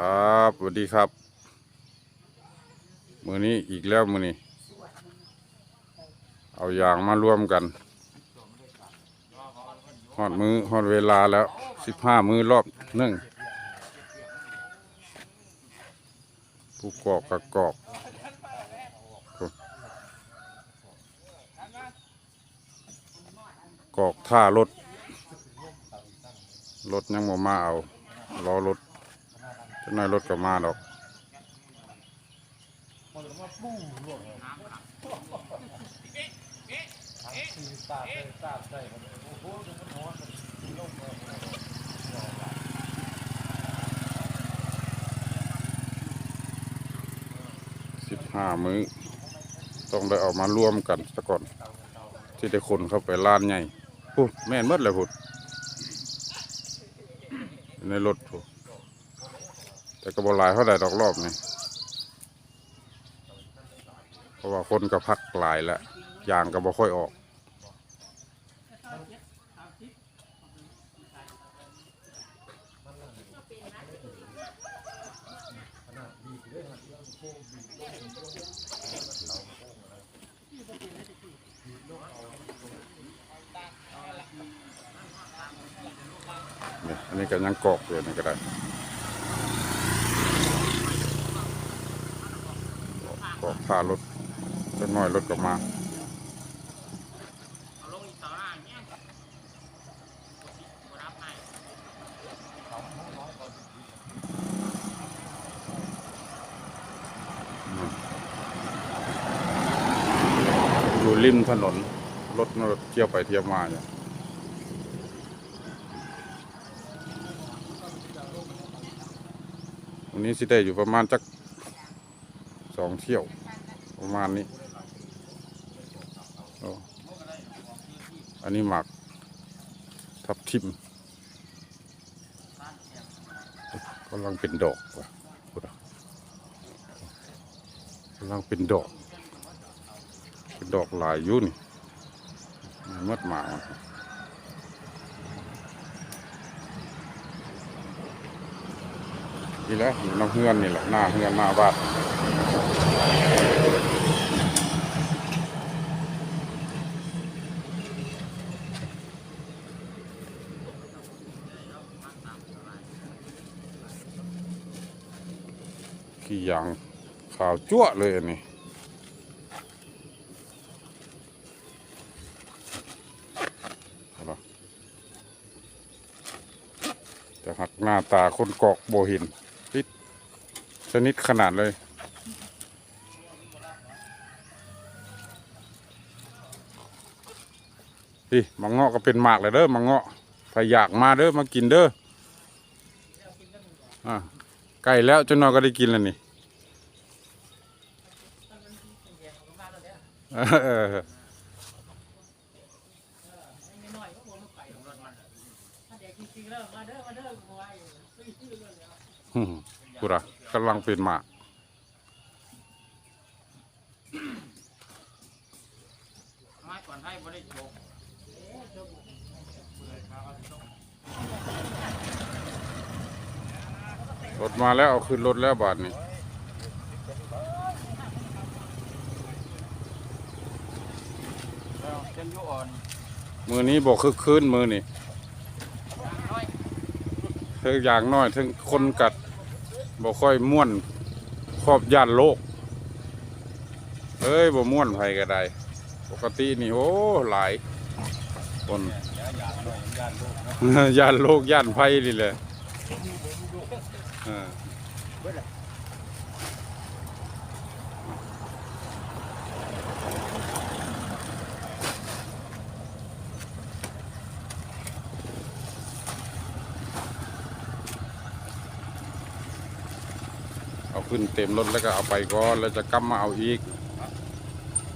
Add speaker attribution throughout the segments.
Speaker 1: ครับสวัสดีครับ มือนี้อีกแล้วมือนี้ เอาอย่างมารวมกันฮอดมือฮอดเวลาแล้วสิบห้ามือรอบหนึ่งผู้กอกกะกอกกอกท่ารถ รถยังบ่มาเอา รอรถ จะน้อยรถก็มาดอกสิบห้ามื้อ ต้องได้เอามารวมกันซะก่อน ที่ได้คนเข้าไปร้านใหญ่พูดแม่นมดเลยพูดในรถพูด แต่ก็บหลายเท่าไหร่ดอกรอบนี่เพราะว่าคนก็พักหลายแล้วยางก็บ่ค่อยออกนี่อันนี้ก็ยังกอกอยู่นี่ก็ได้ กรอกผ้ารถจะน้อยรถก็มาอืมอยู่ริมถนน รถมันเที่ยวไปเที่ยวมาเนี่ยวันนี้สิได้อยู่ประมาณจัก สองเที่ยว ประมาณนี้ออันนี้หมักทับทิมกำลังเป็นดอกว่ะกำลังเป็นดอก เป็นดอกหลายยุ่นมัดหมากนี่แหละน้ำเฮือนนี่แหละหน้าเฮือนหน้าบ้าน ขี้ยางขาวจั่วเลยอันนี้จะหักหน้าตาคนกอกโบหินชนิดขนาดเลย พี่มังเงาะก็เป็นหมากเลยเด้อมังเงาะถ้าอยากมาเด้อมากินเด้ออะใกล้แล้วจนนอยก็ได้กินแล้วนี่เอออืมกูระกำลังเป็นหมาก
Speaker 2: ไม้ก่อนให้บ่ได้โชก
Speaker 1: รถมาแล้วเอาขึ้นรถแล้วบาทนี้
Speaker 2: แล้วเส้นยูอ่อน
Speaker 1: มือนี้บอกคือคืนมือนี่
Speaker 2: น้อย
Speaker 1: เธออย่างน้อยถึงคนกัดบอกค่อยม่วนครอบย่านโลกเอ้ยบ่ม่วนไผก็ได้ ปกตินี่โอ้หลาย คนย่านโลกย่านไผนี่แหละเออเอาขึ้นเต็มรถแล้วก็เอาไปก่อนแล้วจะกลับมาเอาอีก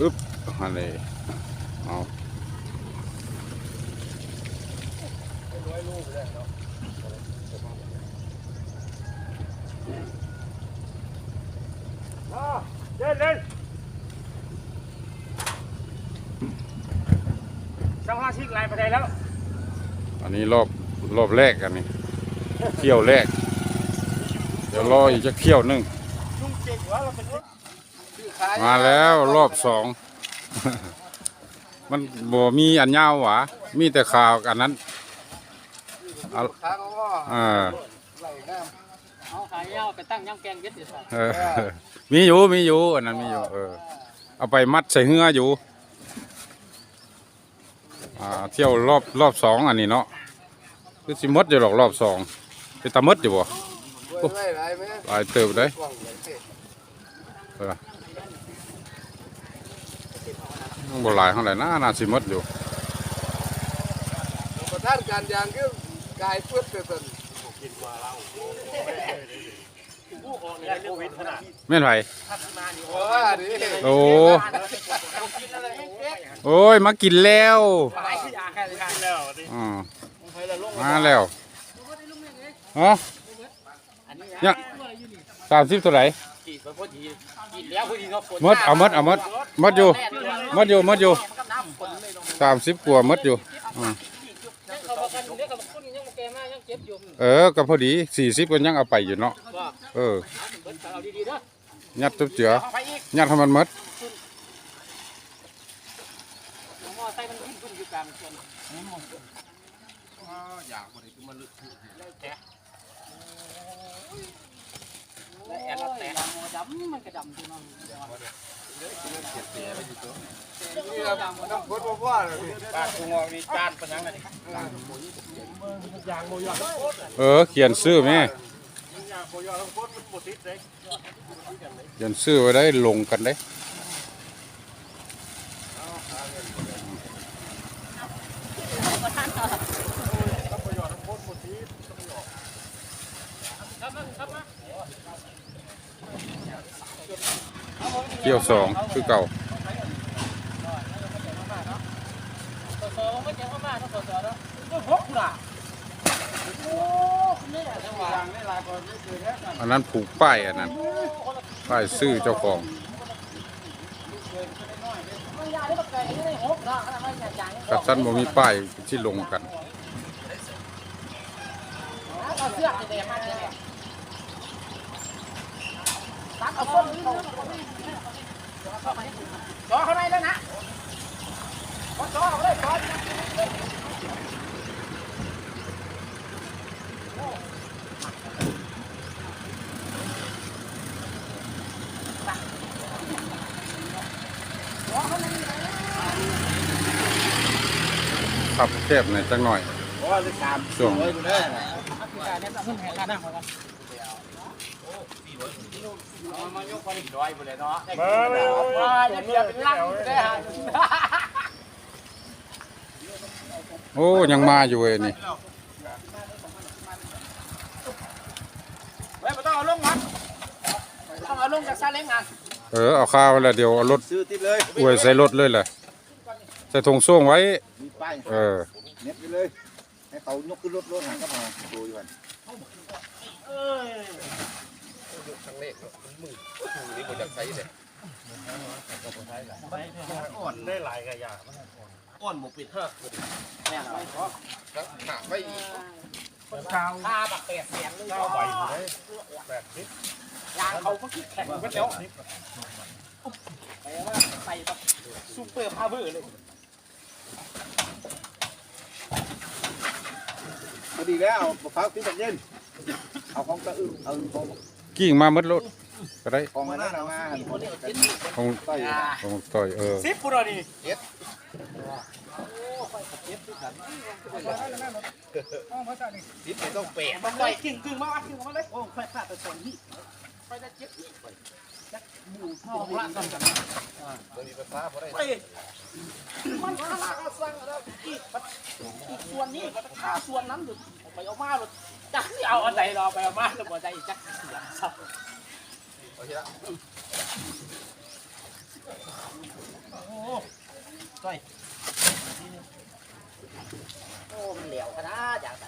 Speaker 1: า
Speaker 2: ยกกันไปเลยลงจากรถรถฮะ
Speaker 1: อันนี้เอา
Speaker 2: เล่นเล่นช่างห้าชิกลายไปได้แล้ว
Speaker 1: อันนี้รอบรอบแรกอันนี้ เที่ยวแรก เดี๋ยวรออีกจะเที่ยวหนึง
Speaker 2: ลุงเก่งวะเราเป็นคน
Speaker 1: มาแล้วรอบสอง มันบ่มีอันยาวหวะมีแต่ข่าวอันนั้นเอา
Speaker 3: ทางก็
Speaker 1: อ่า
Speaker 3: ไหลน้
Speaker 4: เอาขายเอาไปตั้งย่างแกงเย็ดสิครับ
Speaker 1: เออมีอยู่มีอยู่อันนั้นมีอยู่เออเอาไปมัดใส่เหืออยู่อ่าเที่ยวรอบรอบสองอันนี้เนาะคือสิหมดอยู่หรอกรอบสองเป็นตาหมดอยู่บ่ำ
Speaker 3: ด้วยไหลไหลไหม
Speaker 1: หลายเติบได้
Speaker 3: กว้างไหลเตะ
Speaker 1: เออ บ่หลายเท่าไหร่นะน่าสิหมดอยู่
Speaker 3: ประธานการยางคือกายเพื่อเตือน
Speaker 2: โควิดขนาด
Speaker 1: แม่นไผ
Speaker 3: ว่าดิ
Speaker 1: โอ้โอ้ยมากินแล้ว
Speaker 4: ขายที่อ่างแค่เลยครับ
Speaker 2: แล้วดิ
Speaker 1: อ่ามาแล้วฮะ
Speaker 4: อันนี้
Speaker 1: เนี่ยสามสิบตัวไหน
Speaker 4: กี่ไป พอดีกินแล้วพอดีเนาะฝน
Speaker 1: หมดเอาหมดเอาหมดหมดอยู่หมดอยู่หมดอยู่สามสิบกว่าหมดอยู่อ่า
Speaker 4: เอกับคนยังแกมเอ
Speaker 1: อก็พอดีสี่สิบก็ยังเอาไปอยู่เนาะเออ
Speaker 4: เอาดีๆเด้อ
Speaker 1: ยัดจุ๊บเจือยัดให้มันหมด
Speaker 4: มอไซค์มันขึ้นขึ้นอยู่กลา
Speaker 3: กมันคือมันลึก
Speaker 4: แล้วแอนละแต่ดำมันกระดำที่น้อง
Speaker 3: นี่ครับน้ำพุทธว่าเลย
Speaker 2: ปากกูงอกนี่จานเป็นยังไง
Speaker 1: เออเขียนซื้อ
Speaker 2: ไหมเขี
Speaker 1: ยนซื้อไว้ได้ลงกันได้ เที่ยวสองคือเก่า
Speaker 4: สอๆไม่เจ็บมากๆต้องสอๆแล้วพกน่ะโอ้นี่แหละจังหวะ
Speaker 2: ยางนี่ลายก่อนนี่คือแท้กัน
Speaker 1: อันนั้นผูกป้ายอันนั้นป้ายชื่อเจ้าของ
Speaker 4: กั
Speaker 1: บสั้นบ่มีป้ายที่ลงกัน
Speaker 4: เอาเสื้อแดงมาเลยตัดเอาส้ม จ่อเขาได้แล้วนะจ่อเขาได้จ่อ
Speaker 1: ขับแคบหน่อยจังหน่อย
Speaker 2: เพราะว่าจะตาม
Speaker 1: ช่วง
Speaker 2: ไว้กูได้
Speaker 4: เนี่ยต้องขึ้นแหงกันนะ เขาก็
Speaker 2: มายกไปดอยไปเลยเนาะ
Speaker 4: ว่าจะเบียเป็นลังได้ฮะ
Speaker 1: โอ้ยังมาอยู่เว้ยนี่
Speaker 4: เฮ้ยไม่ต้องเอาลงมันต้องเอาลงจากซาเล้งอะ
Speaker 1: เออเอาข้าวแล้วเดี๋ยวเอารถ
Speaker 3: ซื้อติดเลย
Speaker 1: อวยใส่รถเลยแหละใส่ถุงส่งไว้
Speaker 3: มีป้าย
Speaker 1: เออ
Speaker 3: เน็บไปเลยให้เขายกขึ้นรถรถหางก็มาดูอยู่กัน
Speaker 2: อ่อนได้หลายกระยาอ่อนหมูปิดเถอะ
Speaker 4: เนี่ยไปขอ
Speaker 3: หาไม่อีก
Speaker 2: เช้า
Speaker 4: ค่าบักแปดแสนเลย
Speaker 2: เช้าใบอยู่ได้แปดสิบ
Speaker 4: ยางเขาก็คิดแข่ง
Speaker 2: ก็
Speaker 4: กัน
Speaker 2: เจ้า
Speaker 4: แล้วไปว่าไปแบบซูเปอร์พาวเวอร์เลย
Speaker 3: พอดีแล้วเอามะพร้าวขึ้นจากเย็นเอาของตะอึเอาของ
Speaker 1: กิ่งมาหมดรถก็ได้
Speaker 3: ของอันนั้นเอามา
Speaker 1: ของ
Speaker 3: ต่อย
Speaker 1: ของต่อยเออ
Speaker 2: สิบปุ่นนี่
Speaker 3: ติดไม่ต้องเปะ
Speaker 4: มันไปกึ่งกึ่งมาวัดกึ่งมาเลยโอ้ค่อยขาดไปส่วนนี้ไปได้เจ็บนี่ไปจักหมู่พ่อพระกันกัน
Speaker 3: ตัวนี้มะพร้าวพอได้
Speaker 4: ไปมันขาดสั่งแล้วอีกอีกส่วนนี้ก็ฆ่าส่วนนั้นหรือไปเอามาหรือ จักที่เอาอันไหนราไปเอามาหรือบ่ได้จักเสียครับ
Speaker 3: โอเคละ
Speaker 4: โอ้ใช่โอ้มันเหลวขนาดอย่างไร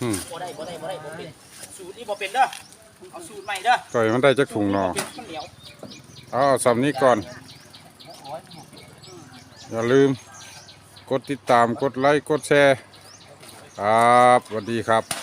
Speaker 1: อืม
Speaker 4: บ่ได้บ่ได้บ่ได้บ่เป็นสูตรนี้บ่เป็นเด้อเอาสูตรใหม่เด้อ
Speaker 1: ก่อยมันได้จักถุงนอ
Speaker 4: สูตรนี้บ่เป็นมันเหลว
Speaker 1: เอาสำนี้ก่อน อย่าลืม กดติดตามกดไลค์ กดแชร์ ครับสวัสดีครับ